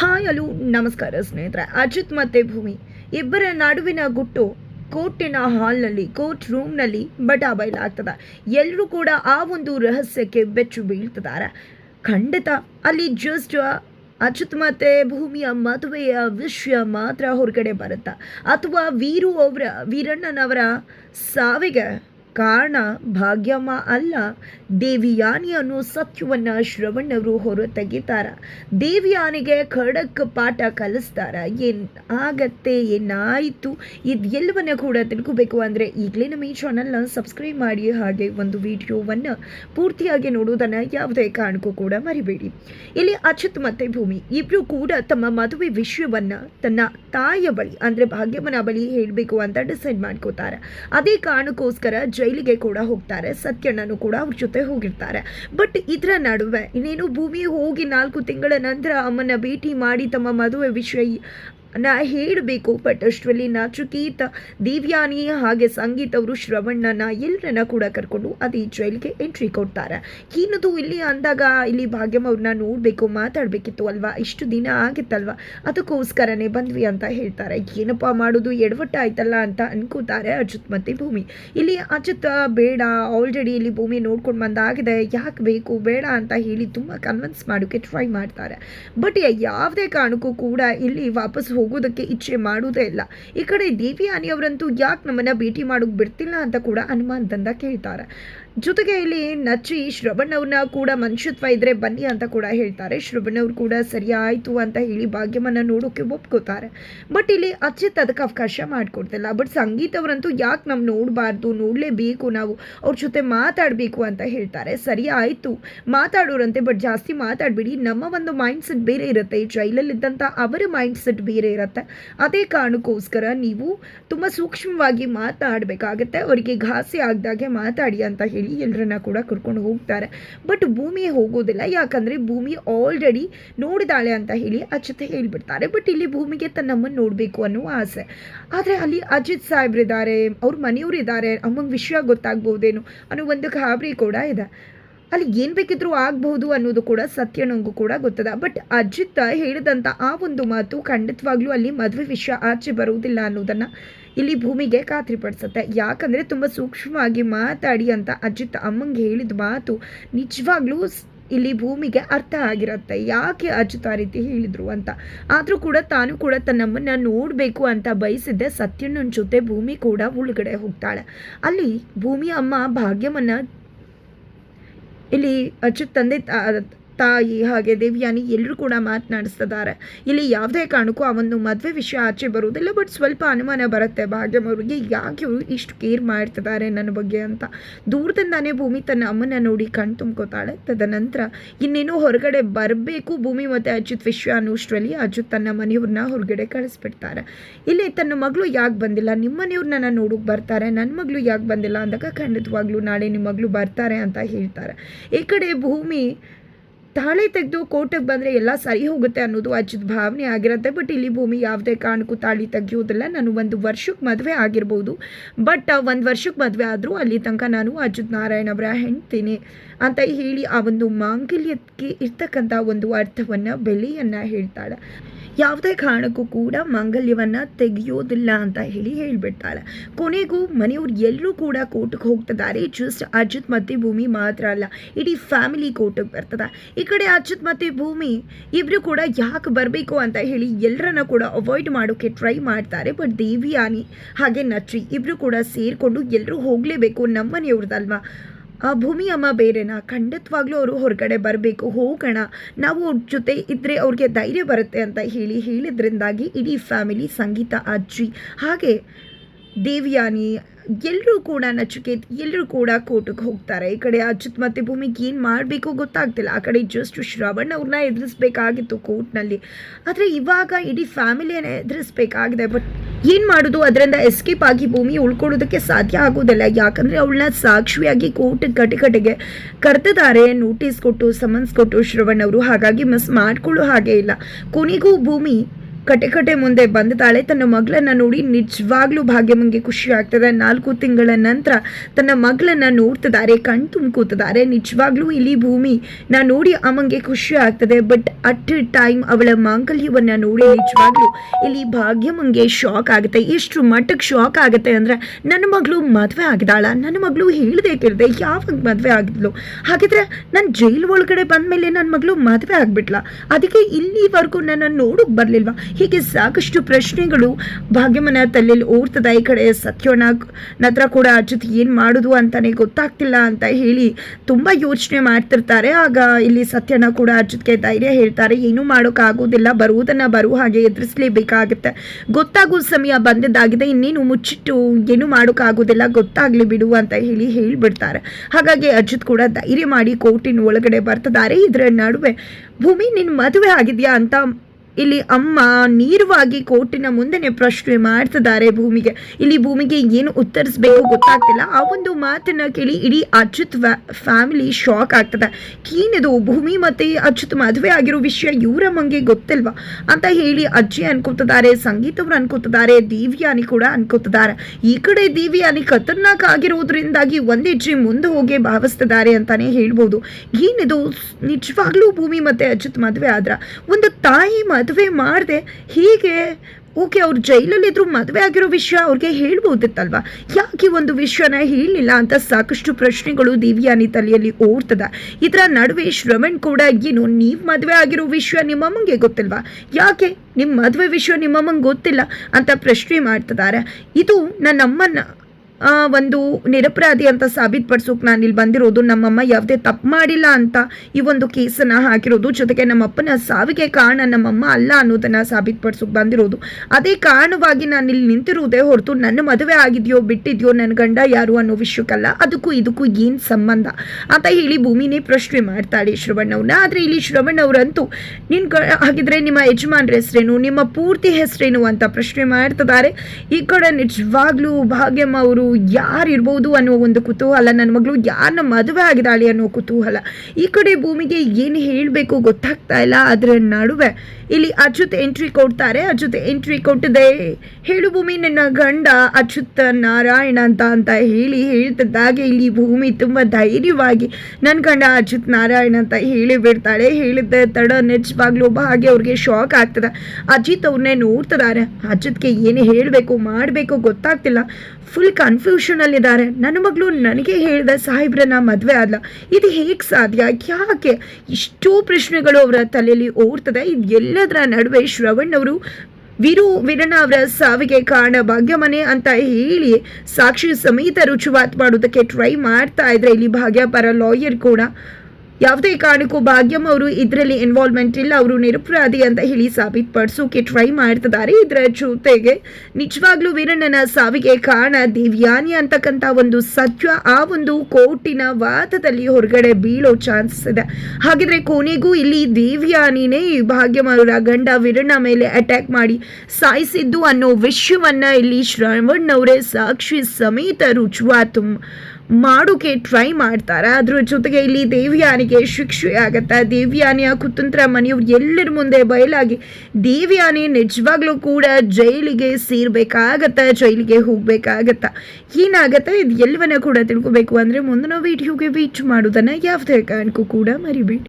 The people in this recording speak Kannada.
ಹಾಯ್ ಅಲೋ ನಮಸ್ಕಾರ ಸ್ನೇಹಿತರೆ, ಅಜಿತ್ ಮತ್ತೆ ಭೂಮಿ. ಇಬ್ಬರ ನಡುವಿನ ಗುಟ್ಟು ಕೋರ್ಟಿನ ಹಾಲ್ನಲ್ಲಿ, ಕೋರ್ಟ್ ರೂಮ್ನಲ್ಲಿ ಬಟಾ ಎಲ್ಲರೂ ಕೂಡ ಆ ಒಂದು ರಹಸ್ಯಕ್ಕೆ ಬೆಚ್ಚು ಬೀಳ್ತಿದ್ದಾರೆ. ಖಂಡಿತ, ಅಲ್ಲಿ ಜಸ್ಟ್ ಅಚ್ಯುತ್ ಮತ್ತೆ ಭೂಮಿಯ ಮದುವೆಯ ವಿಷಯ ಮಾತ್ರ ಹೊರಗಡೆ ಬರುತ್ತಾ. ಅಥವಾ ವೀರು ಅವರ, ವೀರಣ್ಣನವರ ಸಾವಿಗೆ ಕಾರಣ ಭಾಗ್ಯಮ್ಮ ಅಲ್ಲ ದೇವಿಯಾನಿ ಅನ್ನೋ ಸತ್ಯವನ್ನ ಶ್ರವಣ್ಣವರು ಹೊರ ತೆಗಿತಾರ ದೇವಿಯಾನಿಗೆ ಖಡಕ್ ಪಾಠ ಕಲಿಸ್ತಾರ. ಏನ್ ಆಗತ್ತೆ, ಏನಾಯಿತು ಇದೆಲ್ಲವನ್ನ ಕೂಡ ತಿಳ್ಕೋಬೇಕು. ಅಂದರೆ ಈಗಲೇ ನಮ್ಮ ಈ ಚಾನಲ್ನ ಸಬ್ಸ್ಕ್ರೈಬ್ ಮಾಡಿ, ಹಾಗೆ ಒಂದು ವಿಡಿಯೋವನ್ನು ಪೂರ್ತಿಯಾಗಿ ನೋಡೋದನ್ನು ಯಾವುದೇ ಕಾರಣಕ್ಕೂ ಕೂಡ ಮರಿಬೇಡಿ. ಇಲ್ಲಿ ಅಚ್ಯುತ್ ಮತ್ತೆ ಭೂಮಿ ಇಬ್ರು ಕೂಡ ತಮ್ಮ ಮದುವೆ ವಿಷಯವನ್ನ ತನ್ನ ತಾಯಿಯ ಬಳಿ, ಅಂದ್ರೆ ಭಾಗ್ಯಮ್ಮನ ಬಳಿ ಹೇಳಬೇಕು ಅಂತ ಡಿಸೈಡ್ ಮಾಡ್ಕೋತಾರೆ. ಅದೇ ಕಾರಣಕ್ಕೋಸ್ಕರ ಜೈಲಿಗೆ ಕೂಡ ಹೋಗ್ತಾರೆ, ಸತ್ಯಣ್ಣನು ಕೂಡ ಅವ್ರ ಜೊತೆ ಹೋಗಿರ್ತಾರೆ. ಬಟ್ ಇದರ ನಡುವೆ ಇನ್ನೇನು ಭೂಮಿ ಹೋಗಿ ನಾಲ್ಕು ತಿಂಗಳ ನಂತರ ಅಮ್ಮನ ಭೇಟಿ ಮಾಡಿ ತಮ್ಮ ಮದುವೆ ವಿಷಯ ನಾ ಹೇಳಬೇಕು ಬಟ್ ಅಷ್ಟರಲ್ಲಿ ನಾಚುಕೀತ ದಿವ್ಯಾನಿ ಹಾಗೆ ಸಂಗೀತವರು ಶ್ರವಣ್ಣನ ಎಲ್ಲರನ್ನ ಕೂಡ ಕರ್ಕೊಂಡು ಅದೇ ಜೈಲಿಗೆ ಎಂಟ್ರಿ ಕೊಡ್ತಾರೆ. ಏನದು ಇಲ್ಲಿ ಅಂದಾಗ ಇಲ್ಲಿ ಭಾಗ್ಯಮ್ಮ ಅವ್ರನ್ನ ನೋಡಬೇಕು, ಮಾತಾಡಬೇಕಿತ್ತು ಅಲ್ವಾ? ಇಷ್ಟು ದಿನ ಆಗಿತ್ತಲ್ವಾ? ಅದಕ್ಕೋಸ್ಕರನೇ ಬಂದ್ವಿ ಅಂತ ಹೇಳ್ತಾರೆ. ಏನಪ್ಪ ಮಾಡೋದು ಎಡವಟ್ಟಾಯ್ತಲ್ಲ ಅಂತ ಅನ್ಕೋತಾರೆ ಅಜಿತ್ ಮತ್ತೆ ಭೂಮಿ. ಇಲ್ಲಿ ಅಜಿತ್ ಬೇಡ ಆಲ್ರೆಡಿ ಇಲ್ಲಿ ಭೂಮಿ ನೋಡ್ಕೊಂಡು ಬಂದಾಗಿದೆ, ಯಾಕೆ ಬೇಕು, ಬೇಡ ಅಂತ ಹೇಳಿ ತುಂಬ ಕನ್ವಿನ್ಸ್ ಮಾಡೋಕ್ಕೆ ಟ್ರೈ ಮಾಡ್ತಾರೆ. ಬಟ್ ಯಾವುದೇ ಕಾರಣಕ್ಕೂ ಕೂಡ ಇಲ್ಲಿ ವಾಪಸ್ ಹೋಗೋದಕ್ಕೆ ಇಚ್ಛೆ ಮಾಡುವುದೇ ಇಲ್ಲ. ಈ ಕಡೆ ದೇವಿಯಾನಿ ಅವರಂತೂ ಯಾಕೆ ನಮ್ಮನ್ನ ಭೇಟಿ ಮಾಡೋಕೆ ಬಿಡ್ತಿಲ್ಲ ಅಂತ ಕೂಡ ಅನುಮಾನದಿಂದ ಕೇಳ್ತಾರೆ. ಜೊತೆಗೆ ಇಲ್ಲಿ ನಚ್ಚಿ ಶ್ರವಣ್ಣವ್ರನ್ನ ಕೂಡ ಮನುಷ್ಯತ್ವ ಇದ್ರೆ ಬನ್ನಿ ಅಂತ ಕೂಡ ಹೇಳ್ತಾರೆ. ಶ್ರವಣ್ಣವ್ರು ಕೂಡ ಸರಿ ಅಂತ ಹೇಳಿ ಭಾಗ್ಯವನ್ನ ನೋಡೋಕೆ ಒಪ್ಕೋತಾರೆ. ಬಟ್ ಇಲ್ಲಿ ಅಚ್ಚಿತ್ ಅದಕ್ಕೆ ಅವಕಾಶ ಮಾಡಿಕೊಡ್ತಿಲ್ಲ. ಬಟ್ ಸಂಗೀತ ಅವರಂತೂ ಯಾಕೆ ನಾವು ನೋಡಬಾರ್ದು, ನೋಡಲೇಬೇಕು ನಾವು? ಅವ್ರ ಜೊತೆ ಮಾತಾಡಬೇಕು ಅಂತ ಹೇಳ್ತಾರೆ. ಸರಿ ಮಾತಾಡೋರಂತೆ ಬಟ್ ಜಾಸ್ತಿ ಮಾತಾಡಬೇಡಿ. ನಮ್ಮ ಒಂದು ಮೈಂಡ್ ಸೆಟ್ ಬೇರೆ ಇರುತ್ತೆ. ಜೈಲಲ್ಲಿದ್ದಂಥ ಅವರ ಮೈಂಡ್ ಸೆಟ್ ಬೇರೆ ಇರುತ್ತೆ. ಅದೇ ಕಾರಣಕ್ಕೋಸ್ಕರ ನೀವು ತುಂಬ ಸೂಕ್ಷ್ಮವಾಗಿ ಮಾತಾಡಬೇಕಾಗತ್ತೆ. ಅವರಿಗೆ ಘಾಸಿ ಆಗ್ದಾಗೆ ಮಾತಾಡಿ ಅಂತ ಹೇಳಿ. ಎಲ್ಲರನ್ನ ಕೂಡ ಕರ್ಕೊಂಡು ಹೋಗ್ತಾರೆ. ಬಟ್ ಭೂಮಿ ಹೋಗೋದಿಲ್ಲ. ಯಾಕಂದರೆ ಭೂಮಿ ಆಲ್ರೆಡಿ ನೋಡಿದಾಳೆ ಅಂತ ಹೇಳಿ ಅಜಿತ್ ಹೇಳ್ಬಿಡ್ತಾರೆ. ಬಟ್ ಇಲ್ಲಿ ಭೂಮಿಗೆ ತನ್ನಮ್ಮನ ನೋಡಬೇಕು ಅನ್ನೋ ಆಸೆ. ಆದರೆ ಅಲ್ಲಿ ಅಜಿತ್ ಸಾಹೇಬ್ರಿದ್ದಾರೆ, ಅವ್ರ ಮನೆಯವ್ರು ಇದ್ದಾರೆ ಅಮ್ಮಂಗೆ ವಿಷಯ ಗೊತ್ತಾಗ್ಬೋದೇನೋ ಅನ್ನೋ ಒಂದು ಖಾಬರಿ ಕೂಡ ಇದೆ. ಅಲ್ಲಿ ಏನು ಬೇಕಿದ್ರೂ ಆಗಬಹುದು ಅನ್ನೋದು ಕೂಡ ಸತ್ಯನಂಗೂ ಕೂಡ ಗೊತ್ತದ. ಬಟ್ ಅಜಿತ್ ಹೇಳಿದಂಥ ಆ ಒಂದು ಮಾತು ಖಂಡಿತವಾಗ್ಲೂ ಅಲ್ಲಿ ಮದುವೆ ವಿಷಯ ಆಚೆ ಬರುವುದಿಲ್ಲ ಅನ್ನೋದನ್ನು ಇಲ್ಲಿ ಭೂಮಿಗೆ ಖಾತ್ರಿಪಡಿಸುತ್ತೆ ಯಾಕಂದರೆ ತುಂಬ ಸೂಕ್ಷ್ಮವಾಗಿ ಮಾತಾಡಿ ಅಂತ ಅಜಿತ್ ಅಮ್ಮಂಗೆ ಹೇಳಿದ ಮಾತು ನಿಜವಾಗ್ಲೂ ಇಲ್ಲಿ ಭೂಮಿಗೆ ಅರ್ಥ ಆಗಿರುತ್ತೆ. ಯಾಕೆ ಅಜಿತ್ ಆ ರೀತಿ ಹೇಳಿದ್ರು ಅಂತ? ಆದರೂ ಕೂಡ ತಾನು ಕೂಡ ತನ್ನಮ್ಮನ್ನ ನೋಡಬೇಕು ಅಂತ ಬಯಸಿದ್ದೆ. ಸತ್ಯಣ್ಣನ ಜೊತೆ ಭೂಮಿ ಕೂಡ ಒಳಗಡೆ ಹೋಗ್ತಾಳೆ. ಅಲ್ಲಿ ಭೂಮಿ ಅಮ್ಮ ಭಾಗ್ಯಮನ್ನ ಇಲ್ಲಿ ಅಚ್ಯುತ್ ತಂದೆ ತಾಯಿ ಹಾಗೆ ದೇವ್ಯಾನಿ ಎಲ್ಲರೂ ಕೂಡ ಮಾತನಾಡಿಸ್ತಿದ್ದಾರೆ. ಇಲ್ಲಿ ಯಾವುದೇ ಕಾರಣಕ್ಕೂ ಆ ಒಂದು ಮದುವೆ ವಿಷಯ ಆಚೆ ಬರುವುದಿಲ್ಲ ಬಟ್ ಸ್ವಲ್ಪ ಅನುಮಾನ ಬರುತ್ತೆ. ಭಾಗ್ಯಮ್ ಯಾಕೆ ಇಷ್ಟು ಕೇರ್ ಮಾಡ್ತಿದ್ದಾರೆ ನನ್ನ ಬಗ್ಗೆ ಅಂತ. ದೂರದಿಂದಾನೇ ಭೂಮಿ ತನ್ನ ಅಮ್ಮನ ನೋಡಿ ಕಣ್ ತುಂಬ್ಕೋತಾಳೆ. ತದನಂತರ ಇನ್ನೇನು ಹೊರಗಡೆ ಬರಬೇಕು, ಭೂಮಿ ಮತ್ತು ಅಜಿತ್ ವಿಷಯ ಅನ್ನೋಷ್ಟರಲ್ಲಿ ಅಜಿತ್ ತನ್ನ ಮನೆಯವ್ರನ್ನ ಹೊರಗಡೆ ಕಳಿಸ್ಬಿಡ್ತಾರೆ. ಇಲ್ಲಿ ತನ್ನ ಮಗಳು ಯಾಕೆ ಬಂದಿಲ್ಲ? ನಿಮ್ಮ ಮನೆಯವ್ರನ್ನ ನೋಡೋಕೆ ಬರ್ತಾರೆ. ನನ್ನ ಮಗಳು ಯಾಕೆ ಬಂದಿಲ್ಲ ಅಂದಾಗ ಖಂಡಿತವಾಗ್ಲೂ ನಾಳೆ ನಿಮ್ಮ ಮಗಳು ಬರ್ತಾರೆ ಅಂತ ಹೇಳ್ತಾರೆ. ಈ ಕಡೆ ಭೂಮಿ ತಾಳೆ ತೆಗೆದು ಕೋರ್ಟಿಗೆ ಬಂದರೆ ಎಲ್ಲ ಸರಿ ಹೋಗುತ್ತೆ ಅನ್ನೋದು ಅಜ್ಜದ ಭಾವನೆ ಆಗಿರುತ್ತೆ. ಬಟ್ ಇಲ್ಲಿ ಭೂಮಿ ಯಾವುದೇ ಕಾರಣಕ್ಕೂ ತಾಳಿ ತೆಗೆಯೋದಿಲ್ಲ. ನಾನು ಒಂದು ವರ್ಷಕ್ಕೆ ಮದುವೆ ಆಗಿರ್ಬೋದು. ಬಟ್ ಒಂದು ವರ್ಷಕ್ಕೆ ಮದುವೆ ಆದರೂ ಅಲ್ಲಿ ತನಕ ನಾನು ಅಜ್ಜದ ನಾರಾಯಣ ಅವರ ಹೆಣ್ತೀನಿ ಅಂತ ಹೇಳಿ ಆ ಒಂದು ಮಾಂಗಲ್ಯಕ್ಕೆ ಇರ್ತಕ್ಕಂಥ ಒಂದು ಅರ್ಥವನ್ನು ಬೆಲೆಯನ್ನು ಹೇಳ್ತಾಳೆ. ಯಾವುದೇ ಕಾರಣಕ್ಕೂ ಕೂಡ ಮಾಂಗಲ್ಯವನ್ನು ತೆಗೆಯೋದಿಲ್ಲ ಅಂತ ಹೇಳಿ ಹೇಳಿಬಿಡ್ತಾಳೆ. ಕೊನೆಗೂ ಮನೆಯವ್ರು ಎಲ್ಲರೂ ಕೂಡ ಕೋರ್ಟ್ಗೆ ಹೋಗ್ತಿದ್ದಾರೆ. ಜಸ್ಟ್ ಅಜಿತ್ ಮತ್ತು ಭೂಮಿ ಮಾತ್ರ ಅಲ್ಲ, ಇಡೀ ಫ್ಯಾಮಿಲಿ ಕೋರ್ಟಿಗೆ ಬರ್ತದೆ. ಈ ಕಡೆ ಅಜಿತ್ ಮತ್ತು ಭೂಮಿ ಇಬ್ಬರು ಕೂಡ ಯಾಕೆ ಬರಬೇಕು ಅಂತ ಹೇಳಿ ಎಲ್ಲರನ್ನ ಕೂಡ ಅವಾಯ್ಡ್ ಮಾಡೋಕ್ಕೆ ಟ್ರೈ ಮಾಡ್ತಾರೆ. ಬಟ್ ದೇವಿಯಾನಿ ಹಾಗೆ ನಟ್ರಿ ಇಬ್ಬರು ಕೂಡ ಸೇರಿಕೊಂಡು ಎಲ್ಲರೂ ಹೋಗಲೇಬೇಕು ನಮ್ಮ ಮನೆಯವ್ರದಲ್ವಾ? ಭೂಮಿ ಅಮ್ಮ ಬೇರೆನಾ? ಖಂಡಿತವಾಗ್ಲೂ ಅವರು ಹೊರಗಡೆ ಬರಬೇಕು. ಹೋಗೋಣ. ನಾವು ಅವ್ರ ಜೊತೆ ಇದ್ದರೆ ಅವ್ರಿಗೆ ಧೈರ್ಯ ಬರುತ್ತೆ ಅಂತ ಹೇಳಿ ಹೇಳಿದ್ರಿಂದಾಗಿ ಇಡೀ ಫ್ಯಾಮಿಲಿ ಸಂಗೀತ, ಅಜ್ಜಿ ಹಾಗೆ ದೇವಿಯಾನಿ ಎಲ್ಲರೂ ಕೂಡ ನಚಿಕೇತ್ ಎಲ್ಲರೂ ಕೂಡ ಕೋರ್ಟಿಗೆ ಹೋಗ್ತಾರೆ. ಈ ಕಡೆ ಅಚ್ಯುತ್ ಮತ್ತೆ ಭೂಮಿಗೆ ಏನು ಮಾಡಬೇಕು ಗೊತ್ತಾಗ್ತಿಲ್ಲ. ಆ ಕಡೆ ಜಸ್ಟ್ ಶ್ರವಣ್ ಅವ್ರನ್ನ ಎದುರಿಸ್ಬೇಕಾಗಿತ್ತು ಕೋರ್ಟ್ನಲ್ಲಿ. ಆದರೆ ಇವಾಗ ಇಡೀ ಫ್ಯಾಮಿಲಿಯನ್ನೇ ಎದುರಿಸ್ಬೇಕಾಗಿದೆ. ಬಟ್ ಏನು ಮಾಡೋದು? ಅದರಿಂದ ಎಸ್ಕೇಪ್ ಆಗಿ ಭೂಮಿ ಉಳ್ಕೊಳ್ಳೋದಕ್ಕೆ ಸಾಧ್ಯ ಆಗೋದಿಲ್ಲ. ಯಾಕಂದರೆ ಅವಳನ್ನ ಸಾಕ್ಷಿಯಾಗಿ ಕೋರ್ಟ್ ಕಟಕಟೆಗೆ ಕರೆದಿದ್ದಾರೆ. ನೋಟಿಸ್ ಕೊಟ್ಟು ಸಮನ್ಸ್ ಕೊಟ್ಟು ಶ್ರವಣ್ ಅವರು. ಹಾಗಾಗಿ ಮಿಸ್ ಮಾಡ್ಕೊಳ್ಳೋ ಹಾಗೆ ಇಲ್ಲ. ಕೊನೆಗೂ ಭೂಮಿ ಕಟೆ ಮುಂದೆ ಬಂದಿದ್ದಾಳೆ. ತನ್ನ ಮಗಳನ್ನ ನೋಡಿ ನಿಜವಾಗ್ಲೂ ಭಾಗ್ಯಮಂಗೆ ಖುಷಿ ಆಗ್ತದೆ ನಾಲ್ಕು ತಿಂಗಳ ನಂತರ ತನ್ನ ಮಗಳನ್ನ ನೋಡ್ತಿದ್ದಾರೆ. ಕಣ್ ತುಂಬ ಕೂತಿದ್ದಾರೆ ನಿಜವಾಗ್ಲೂ ಇಲ್ಲಿ ಭೂಮಿ ನಾ ನೋಡಿ ಅಮ್ಮಂಗೆ ಖುಷಿ ಆಗ್ತದೆ ಬಟ್ ಅಟ್ ಟೈಮ್ ಅವಳ ಮಾಂಗಲ್ಯವನ್ನ ನೋಡಿ ನಿಜವಾಗ್ಲೂ ಇಲ್ಲಿ ಭಾಗ್ಯಮಂಗೆ ಶಾಕ್ ಆಗುತ್ತೆ. ಎಷ್ಟು ಮಟ್ಟಕ್ಕೆ ಶಾಕ್ ಆಗುತ್ತೆ ಅಂದ್ರೆ ನನ್ನ ಮಗಳು ಮದುವೆ ಆಗಿದಾಳ ನನ್ನ ಮಗಳು ಹೇಳ್ದೆ ಕೇಳಿದೆ ಯಾವಾಗ ಮದುವೆ ಆಗಿದ್ಲು? ಹಾಗಿದ್ರೆ ನಾನು ಜೈಲ್ ಒಳಗಡೆ ಬಂದ್ಮೇಲೆ ನನ್ನ ಮಗಳು ಮದುವೆ ಆಗ್ಬಿಟ್ಲ? ಅದಕ್ಕೆ ಇಲ್ಲಿವರೆಗೂ ನನ್ನ ನೋಡಕ್ ಬರ್ಲಿಲ್ವಾ? ಹೀಗೆ ಸಾಕಷ್ಟು ಪ್ರಶ್ನೆಗಳು ಭಾಗ್ಯಮನ ತಲೆಯಲ್ಲಿ ಓಡ್ತದ. ಈ ಕಡೆ ಸತ್ಯೋಣ ನತ್ರ ಕೂಡ ಅಜಿತ್ ಏನು ಮಾಡೋದು ಅಂತಾನೆ ಗೊತ್ತಾಗ್ತಿಲ್ಲ ಅಂತ ಹೇಳಿ ತುಂಬ ಯೋಚನೆ ಮಾಡ್ತಿರ್ತಾರೆ. ಆಗ ಇಲ್ಲಿ ಸತ್ಯನ ಕೂಡ ಅಜಿತ್ಗೆ ಧೈರ್ಯ ಹೇಳ್ತಾರೆ, ಏನೂ ಮಾಡೋಕ್ಕಾಗೋದಿಲ್ಲ, ಬರುವುದನ್ನು ಬರುವ ಹಾಗೆ ಎದುರಿಸಲೇಬೇಕಾಗುತ್ತೆ. ಗೊತ್ತಾಗೋ ಸಮಯ ಬಂದಿದ್ದಾಗಿದೆ, ಇನ್ನೇನು ಮುಚ್ಚಿಟ್ಟು ಏನು ಮಾಡೋಕ್ಕಾಗೋದಿಲ್ಲ, ಗೊತ್ತಾಗಲಿ ಬಿಡು, ಅಂತ ಹೇಳಿ ಹೇಳಿಬಿಡ್ತಾರೆ. ಹಾಗಾಗಿ ಅಜಿತ್ ಕೂಡ ಧೈರ್ಯ ಮಾಡಿ ಕೋರ್ಟಿನ ಒಳಗಡೆ ಬರ್ತಿದ್ದಾರೆ. ಇದರ ನಡುವೆ, ಭೂಮಿ ನಿನ್ನ ಮದುವೆ ಆಗಿದೆಯಾ? ಅಂತ ಇಲ್ಲಿ ಅಮ್ಮ ನೇರವಾಗಿ ಕೋರ್ಟಿನ ಮುಂದೆನೆ ಪ್ರಶ್ನೆ ಮಾಡ್ತಿದ್ದಾರೆ ಭೂಮಿಗೆ. ಇಲ್ಲಿ ಭೂಮಿಗೆ ಏನು ಉತ್ತರಿಸಬೇಕು ಗೊತ್ತಾಗ್ತಿಲ್ಲ. ಆ ಒಂದು ಮಾತನ್ನ ಕೇಳಿ ಇಡೀ ಅಚ್ಯುತ್ ಫ್ಯಾಮಿಲಿ ಶಾಕ್ ಆಗ್ತದೆ. ಏನಿದು ಭೂಮಿ ಮತ್ತೆ ಅಚ್ಯುತ್ ಮದುವೆ ಆಗಿರೋ ವಿಷಯ ಇವರಮ್ಮಂಗೆ ಗೊತ್ತಿಲ್ವಾ? ಅಂತ ಹೇಳಿ ಅಜ್ಜಿ ಅನ್ಕೋತಿದ್ದಾರೆ ಸಂಗೀತವ್ರು ಅನ್ಕೋತಿದ್ದಾರೆ ದಿವ್ಯಾನಿ ಕೂಡ ಅನ್ಕೋತಿದ್ದಾರೆ. ಈ ಕಡೆ ದಿವ್ಯಾನಿ ಖತರ್ನಾಕ್ ಆಗಿರೋದ್ರಿಂದಾಗಿ ಒಂದೇ ಹೆಜ್ಜೆ ಮುಂದೆ ಹೋಗಿ ಭಾವಿಸ್ತಿದ್ದಾರೆ ಅಂತಾನೆ ಹೇಳ್ಬೋದು. ಏನಿದು ನಿಜವಾಗ್ಲೂ ಭೂಮಿ ಮತ್ತೆ ಅಚ್ಯುತ್ ಮದುವೆ ಆದ್ರ ಒಂದು ತಾಯಿ ಮದುವೆ ಮಾಡಿದೆ ಹೀಗೆ, ಓಕೆ, ಅವ್ರು ಜೈಲಲ್ಲಿದ್ದರೂ ಮದುವೆ ಆಗಿರೋ ವಿಷಯ ಅವ್ರಿಗೆ ಹೇಳ್ಬೋದಿತ್ತಲ್ವಾ? ಯಾಕೆ ಒಂದು ವಿಷಯನ ಹೇಳಲಿಲ್ಲ ಅಂತ ಸಾಕಷ್ಟು ಪ್ರಶ್ನೆಗಳು ದಿವ್ಯಾನಿ ತಲೆಯಲ್ಲಿ ಓಡ್ತದೆ. ಇದರ ನಡುವೆ ಶ್ರವಣ್ ಕೂಡ, ಏನು, ನೀವು ಮದುವೆ ಆಗಿರೋ ವಿಷಯ ನಿಮ್ಮಮ್ಮಂಗೆ ಗೊತ್ತಿಲ್ವಾ? ಯಾಕೆ? ನಿಮ್ಮ ಮದುವೆ ವಿಷಯ ನಿಮ್ಮಮ್ಮಂಗೆ ಗೊತ್ತಿಲ್ಲ ಅಂತ ಪ್ರಶ್ನೆ ಮಾಡ್ತಿದ್ದಾರೆ ಇದು ನನ್ನಮ್ಮನ ಒಂದು ನಿರಪರಾಧಿ ಅಂತ ಸಾಬೀತುಪಡಿಸೋಕೆ ನಾನು ಇಲ್ಲಿ ಬಂದಿರೋದು, ನಮ್ಮಮ್ಮ ಯಾವುದೇ ತಪ್ಪು ಮಾಡಿಲ್ಲ ಅಂತ ಈ ಒಂದು ಕೇಸನ್ನು ಹಾಕಿರೋದು. ಜೊತೆಗೆ ನಮ್ಮಪ್ಪನ ಸಾವಿಗೆ ಕಾರಣ ನಮ್ಮಮ್ಮ ಅಲ್ಲ ಅನ್ನೋದನ್ನು ಸಾಬೀತುಪಡಿಸೋಕೆ ಬಂದಿರೋದು. ಅದೇ ಕಾರಣವಾಗಿ ನಾನು ಇಲ್ಲಿ ನಿಂತಿರುವುದೇ ಹೊರತು ನನ್ನ ಮದುವೆ ಆಗಿದೆಯೋ, ಬಿಟ್ಟಿದೆಯೋ ನನ್ನ ಗಂಡ ಯಾರು ಅನ್ನೋ ವಿಷಯಕ್ಕಲ್ಲ, ಅದಕ್ಕೂ ಇದಕ್ಕೂ ಏನು ಸಂಬಂಧ? ಅಂತ ಹೇಳಿ ಭೂಮಿನೇ ಪ್ರಶ್ನೆ ಮಾಡ್ತಾಳೆ ಶ್ರವಣ್ಣವ್ರನ್ನ ಆದರೆ ಇಲ್ಲಿ ಶ್ರವಣ್ಣವ್ರಂತೂ ನಿನ್ನ ಹಾಗಿದ್ರೆ ನಿಮ್ಮ ಯಜಮಾನ್ರ ಹೆಸರೇನು, ನಿಮ್ಮ ಪೂರ್ತಿ ಹೆಸರೇನು ಅಂತ ಪ್ರಶ್ನೆ ಮಾಡ್ತಿದ್ದಾರೆ. ಈ ಕಡೆ ನಿಜವಾಗ್ಲೂ ಭಾಗ್ಯಮ್ಮ ಅವರು ಯಾರು ಇರ್ಬೋದು ಅನ್ನೋ ಒಂದು ಕುತೂಹಲ, ನನ್ನ ಮಗಳು ಯಾರನ್ನ ಮದುವೆ ಆಗಿದ್ದಾಳೆ ಅನ್ನೋ ಕುತೂಹಲ, ಈ ಕಡೆ ಭೂಮಿಗೆ ಏನು ಹೇಳಬೇಕು ಗೊತ್ತಾಗ್ತಾ ಇಲ್ಲ, ಅದರ ನಡುವೆ ಇಲ್ಲಿ ಅಚ್ಯುತ್ ಎಂಟ್ರಿ ಕೊಡ್ತಾರೆ. ಅಚ್ಯುತ್ ಎಂಟ್ರಿ ಕೊಟ್ಟಿದೆ. ಹೇಳು ಭೂಮಿ, ನನ್ನ ಗಂಡ ಅಚ್ಯುತ್ ನಾರಾಯಣ ಅಂತ ಅಂತ ಹೇಳಿ ಹೇಳ್ತಿದ್ದಾಗೆ. ಇಲ್ಲಿ ಭೂಮಿ ತುಂಬ ಧೈರ್ಯವಾಗಿ ನನ್ನ ಗಂಡ ಅಚ್ಯುತ್ ನಾರಾಯಣ ಅಂತ ಹೇಳಿ ಬಿಡ್ತಾಳೆ. ಹೇಳಿದ್ದೆ ತಡ ನಿಜವಾಗ್ಲೂ ಹಾಗೆ ಅವ್ರಿಗೆ ಶಾಕ್ ಆಗ್ತದೆ. ಅಜಿತ್ ಅವ್ರನ್ನೇ ನೋಡ್ತಿದ್ದಾರೆ ಅಜಿತ್ಗೆ ಏನು ಹೇಳಬೇಕು, ಮಾಡಬೇಕು ಗೊತ್ತಾಗ್ತಿಲ್ಲ. ಫುಲ್ ಕನ್ಫ್ಯೂಷನಲ್ಲಿದ್ದಾರೆ ನನ್ನ ಮಗಳು ನನಗೆ ಹೇಳಿದ ಸಾಹೇಬ್ರನ್ನ ಮದುವೆ ಆದ್ಲ. ಇದು ಹೇಗೆ ಸಾಧ್ಯ? ಯಾಕೆ? ಇಷ್ಟೋ ಪ್ರಶ್ನೆಗಳು ಅವರ ತಲೆಯಲ್ಲಿ ಓಡ್ತದೆ. ಇದು ಎಲ್ಲದರ ನಡುವೆ ಶ್ರವಣ್ ಅವರು ವೀರು ವೀರಣ್ಣ ಅವರ ಸಾವಿಗೆ ಕಾರಣ ಭಾಗ್ಯಮನೆ ಅಂತ ಹೇಳಿ ಸಾಕ್ಷಿ ಸಮೇತ ರುಜುವಾತ್ ಮಾಡೋದಕ್ಕೆ ಟ್ರೈ ಮಾಡ್ತಾ ಇದ್ರೆ ಇಲ್ಲಿ ಭಾಗ್ಯ ಪರ ಲಾಯರ್ ಕೂಡ ಯಾವುದೇ ಕಾರಣಕ್ಕೂ ಭಾಗ್ಯಂ ಅವರು ಇದರಲ್ಲಿ ಇನ್ವಾಲ್ವ್ಮೆಂಟ್ ಇಲ್ಲ, ಅವರು ನಿರಪರಾಧಿ ಅಂತ ಹೇಳಿ ಸಾಬೀತುಪಡಿಸೋಕೆ ಟ್ರೈ ಮಾಡ್ತಿದ್ದಾರೆ. ಇದರ ಜೊತೆಗೆ ನಿಜವಾಗ್ಲೂ ವೀರಣ್ಣನ ಸಾವಿಗೆ ಕಾರಣ ದಿವ್ಯಾನಿ ಅಂತಕ್ಕಂಥ ಒಂದು ಸತ್ಯ, ಆ ಒಂದು ಕೋರ್ಟಿನ ವಾದದಲ್ಲಿ ಹೊರಗಡೆ ಬೀಳೋ ಚಾನ್ಸಸ್ ಇದೆ. ಹಾಗಿದ್ರೆ ಕೊನೆಗೂ ಇಲ್ಲಿ ದಿವ್ಯಾನಿನೇ ಈ ಭಾಗ್ಯಂ ಅವರ ಗಂಡ ವೀರಣ್ಣ ಮೇಲೆ ಅಟ್ಯಾಕ್ ಮಾಡಿ ಸಾಯಿಸಿದ್ದು ಅನ್ನೋ ವಿಷಯವನ್ನ ಇಲ್ಲಿ ಶ್ರವಣ್ ಅವರೇ ಸಾಕ್ಷಿ ಸಮೇತ ರುಜುವಾತು ಮಾಡೋಕೆ ಟ್ರೈ ಮಾಡ್ತಾರೆ. ಅದ್ರ ಜೊತೆಗೆ ಇಲ್ಲಿ ದೇವಿಯಾನಿಗೆ ಶಿಕ್ಷೆ ಆಗತ್ತೆ. ದೇವಿಯಾನಿಯ ಕುತಂತ್ರ ಮನೆಯವ್ರು ಎಲ್ಲರ ಮುಂದೆ ಬಯಲಾಗಿ ದೇವಿಯಾನಿ ನಿಜವಾಗ್ಲೂ ಕೂಡ ಜೈಲಿಗೆ ಸೇರ್ಬೇಕಾಗತ್ತ, ಜೈಲಿಗೆ ಹೋಗ್ಬೇಕಾಗತ್ತ. ಏನಾಗತ್ತೆ? ಇದು ಎಲ್ಲವನ್ನ ಕೂಡ ತಿಳ್ಕೊಬೇಕು. ಅಂದ್ರೆ ಮುಂದಿನ ವೀಡಿಯೋಗೆ ವೀಚ್ ಮಾಡೋದನ್ನ ಯಾವುದೇ ಕಾರಣಕ್ಕೂ ಕೂಡ ಮರಿಬೇಡಿ.